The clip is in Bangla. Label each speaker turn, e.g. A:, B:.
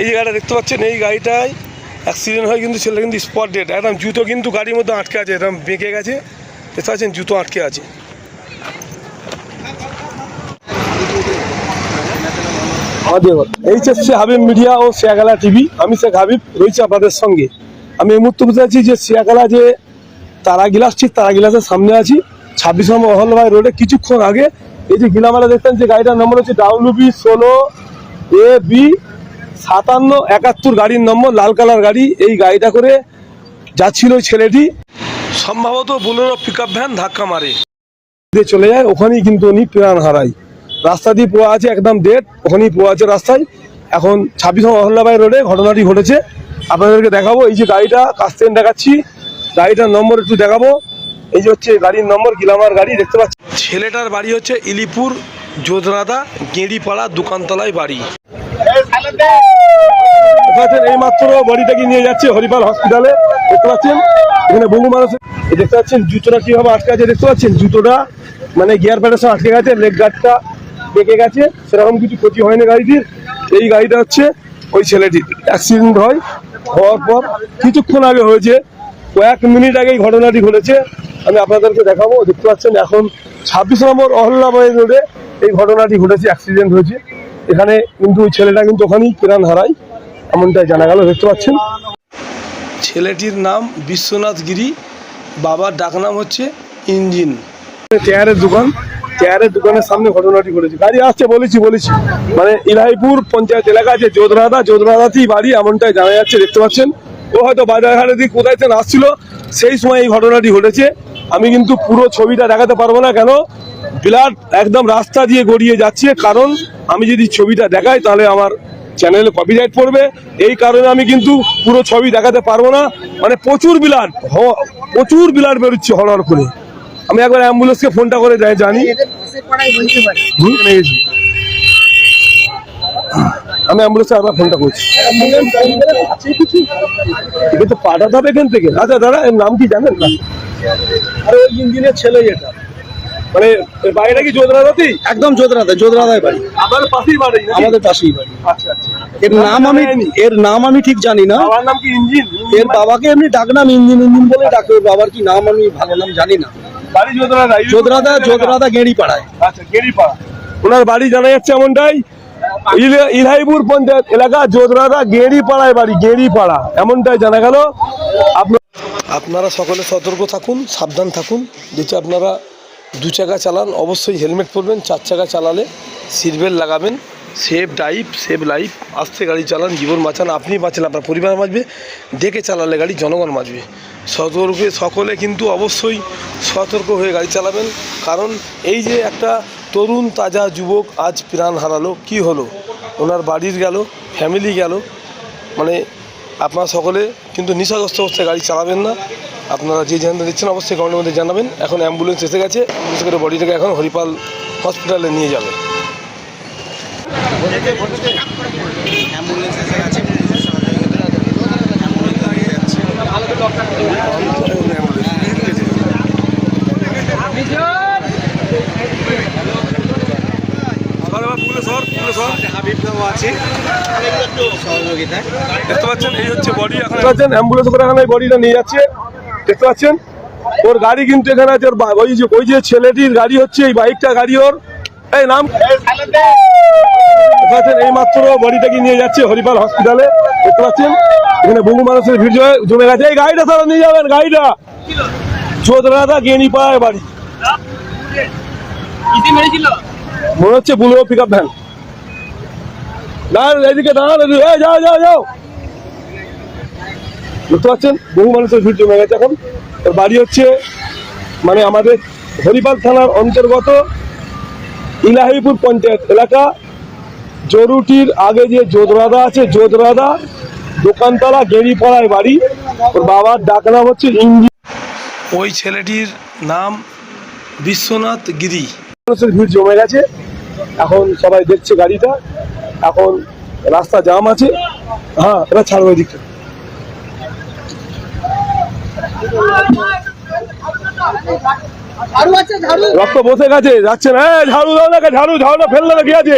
A: এই গাড়িটা দেখতে পাচ্ছেন, এই গাড়িটায় অ্যাক্সিডেন্ট হয় কিন্তু ছেলেটা কিন্তু স্পট ডেট একদম জুতো কিন্তু গাড়ির মধ্যে আটকে আছে, একদম বেঁকে গেছে। দেখতে পাচ্ছেন, জুতো আটকে আছে। এইচএসসি হাবিব মিডিয়া ও শিয়াগালা টিভি। আমি শেখ হাবিব, রয়েছি আপনাদের সঙ্গে। আমি এই মুহূর্তে বুঝতে পারছি যে শিয়াগালা যে তারা গিলাস ঠিক তারা গিলাসের সামনে আছি। ছাব্বিশ নম্বর অহলভাই রোডে কিছুক্ষণ আগে এই যে গিলামালা দেখতেন যে গাড়িটার নম্বর হচ্ছে ডাব্লিউবি ষোলো এ বি সাতান্ন একাত্তর গাড়ির নম্বর, লাল কালার গাড়ি, এই গাড়িটা করে যাচ্ছিল ছেলেটি। সম্ভবত বোলেরো পিক আপ ভ্যান ধাক্কা মারে। চলে যায়, ওখানেই কিন্তু উনি প্রাণ হারায়। রাস্তা দিয়ে পোয়া আছে একদম ডেট ওখানেই পোয়া আছে রাস্তায়। এখন ছাব্বিশ মহল্লাবাই রোডে ঘটনাটি ঘটেছে। আপনাদেরকে দেখাবো, এই যে গাড়িটা কাছ থেকে দেখাচ্ছি। গাড়িটার নম্বর একটু দেখাবো। এই যে হচ্ছে গাড়ির নম্বর, গিলামার গাড়ি, দেখতে পাচ্ছি ছেলেটার বাড়ি হচ্ছে ইলিপুর যোধরাদা গেঁড়িপাড়া, দোকানতলায় বাড়ি। ওখানে এই মাত্র বডিটাকে নিয়ে যাচ্ছে হরিপাল হসপিটালে দেখতে পাচ্ছেন? এখানে বহু মানুষ দেখতে পাচ্ছেন, জুতোটা কীভাবে আটকে আছে? দেখতে পাচ্ছেন, জুতোটা মানে গিয়ার প্যাডের সঙ্গে আটকে গেছে লেগ গার্ডটা বেঁকে গেছে। সেরকম কিছু ক্ষতি হয়নি গাড়িটির। এই গাড়িটা হচ্ছে ওই ছেলেটির। অ্যাক্সিডেন্ট হয়, হওয়ার পর কিছুক্ষণ আগে হয়েছে। কয়েক মিনিট আগেই ঘটনাটি ঘটেছে। আমি আপনাদেরকে দেখাবো। দেখতে পাচ্ছেন, এখন ছাব্বিশ নম্বর অহল্লাবাই রোডে এই ঘটনাটি ঘটেছে অ্যাক্সিডেন্ট হয়েছে। এখানে কিন্তু ওই ছেলেটা কিন্তু ওখানেই প্রাণ হারায়। এমনটাই জানা গেল দেখতে পাচ্ছেন? ছেলেটির নাম বিশ্বনাথ গিরি বাবার ডাকনাম হচ্ছে ইঞ্জিন। চেয়ারের দোকান চেয়ারের দোকানের সামনে ঘটনাটি ঘটেছে। গাড়ি আসছে বলেছি বলেছি। মানে ইলাহিপুর পঞ্চায়েত এলাকা আছে যোধরাদা যোধরাদাতেই বাড়ি এমনটাই জানা যাচ্ছে দেখতে পাচ্ছেন। ও হয়তো বাজারঘাটের দিক কোথায় যেন আসছিল সেই সময় এই ঘটনাটি ঘটেছে। আমি কিন্তু পুরো ছবিটা দেখাতে পারব না কেন। ব্লাড একদম রাস্তা দিয়ে গড়িয়ে যাচ্ছে কারণ আমি যদি ছবিটা দেখাই তাহলে আমার চ্যানেলে কপিরাইট পড়বে। এই কারণে আমি কিন্তু পুরো ছবি দেখাতে পারব না। মানে প্রচুর ব্লাড প্রচুর ব্লাড বেরোচ্ছে হরহর করে। আমি একবার অ্যাম্বুলেন্সকে ফোনটা করে যাই- জানি আমি অ্যাম্বুলেন্সে একবার ফোনটা করছি। এটা তো পাঠাতে হবে এখান থেকে। আচ্ছা দাদা এর নাম কি জানেন? না আরে ওই ইঞ্জিনের ছেলে এটা মানে এর বাড়িটা কি
B: একদম যোধরাদা যোধরাদায় বাড়ি।
A: আমার পাশেই বাড়ি
B: আমাদের পাশেই বাড়ি।
A: আচ্ছা আচ্ছা।
B: এর নাম আমি এর নাম আমি ঠিক জানি না।
A: বাবার নাম কি ইঞ্জিন?
B: এর বাবাকে এমনি ডাকনাম ইঞ্জিন ইঞ্জিন বলে ডাকে। বাবার কি নাম আমি ভালো নাম জানি না।
A: বাড়ি আচ্ছা ওনার বাড়ি জানা যাচ্ছে এমনটাই? ইল- ইলহাইপুর পঞ্চায়েত এলাকা যোধরাদা গেড়িপাড়ায় বাড়ি গেড়িপাড়া। এমনটাই জানা গেল। আপনার আপনারা সকলে সতর্ক থাকুন সাবধান থাকুন। যেটা আপনারা দু চাকা চালান, অবশ্যই হেলমেট পরবেন, চার চাকা চালালে সিট বেল্ট লাগাবেন সেফ ড্রাইভ সেফ লাইফ আস্তে গাড়ি চালান, জীবন বাঁচান, আপনি বাঁচলে আপনার পরিবার বাঁচবে, দেখে চালালে গাড়ি জনগণ বাঁচবে। সতর্কে সকলে কিন্তু অবশ্যই সতর্ক হয়ে গাড়ি চালাবেন, কারণ এই যে একটা তরুণ, তাজা যুবক আজ প্রাণ হারালো, কি হলো? ওনার বাড়ির গেল ফ্যামিলি গেল মানে আপনারা সকলে কিন্তু নেশাগ্রস্ত অবস্থায় গাড়ি চালাবেন না। আপনারা যে যেখানে দিচ্ছেন অবশ্যই কমেন্টের মধ্যে জানাবেন। এখন অ্যাম্বুলেন্স এসে গেছে অ্যাম্বুলেন্স করে বডিটাকে এখন হরিপাল হসপিটালে নিয়ে যাবে। দেখতে পাচ্ছেন এই হচ্ছে বডি এখন অ্যাম্বুলেন্স করে এখানে বডিটা নিয়ে যাচ্ছে। দেখতে পাচ্ছেন? ওর গাড়ি কিন্তু এখানে আছে, ওর ওই যে ওই যে ছেলেটির গাড়ি হচ্ছে, এই বাইকটা গাড়ি ওর। এই নাম? এই মাত্র বডিটাকে নিয়ে যাচ্ছে হরিপাল হসপিটালে। দেখতে পাচ্ছেন? এখানে বহু মানুষের ভিড় জমে- গেছে। এই গাড়িটা তারা নিয়ে যাবেন, গাড়িটা। চোদ্রাদা গেনি পায় বাড়ি। মনে হচ্ছে বুলেরো পিক আপ ভ্যান দাঁড়ান, এদিকে দাঁড়ান এই, যাও যাও যাও। বুঝতে পারছেন? বহু মানুষের ভিড় জমে গেছে এখন। বাড়ি হচ্ছে মানে আমাদের হরিপাল থানার অন্তর্গত ইলাহিপুর পঞ্চায়েত এলাকা। জরুটির আগে যে যোধরাদা আছে যোধরাদা দোকানতলা গেরিপাড়ায় বাড়ি। ওর বাবার ডাক নাম হচ্ছে ইঞ্জি ওই ছেলেটির নাম বিশ্বনাথ গিরি। মানুষের ভিড় জমে গেছে। এখন সবাই দেখছে গাড়িটা। এখন রাস্তা জাম আছে। হ্যাঁ এটা ছাড়বো এদিকটা রক্ত বসে গেছে যাচ্ছে না। ঝাড়ু দাও না ঝাড়ু ঝাড়ু ফেললে কি আছে?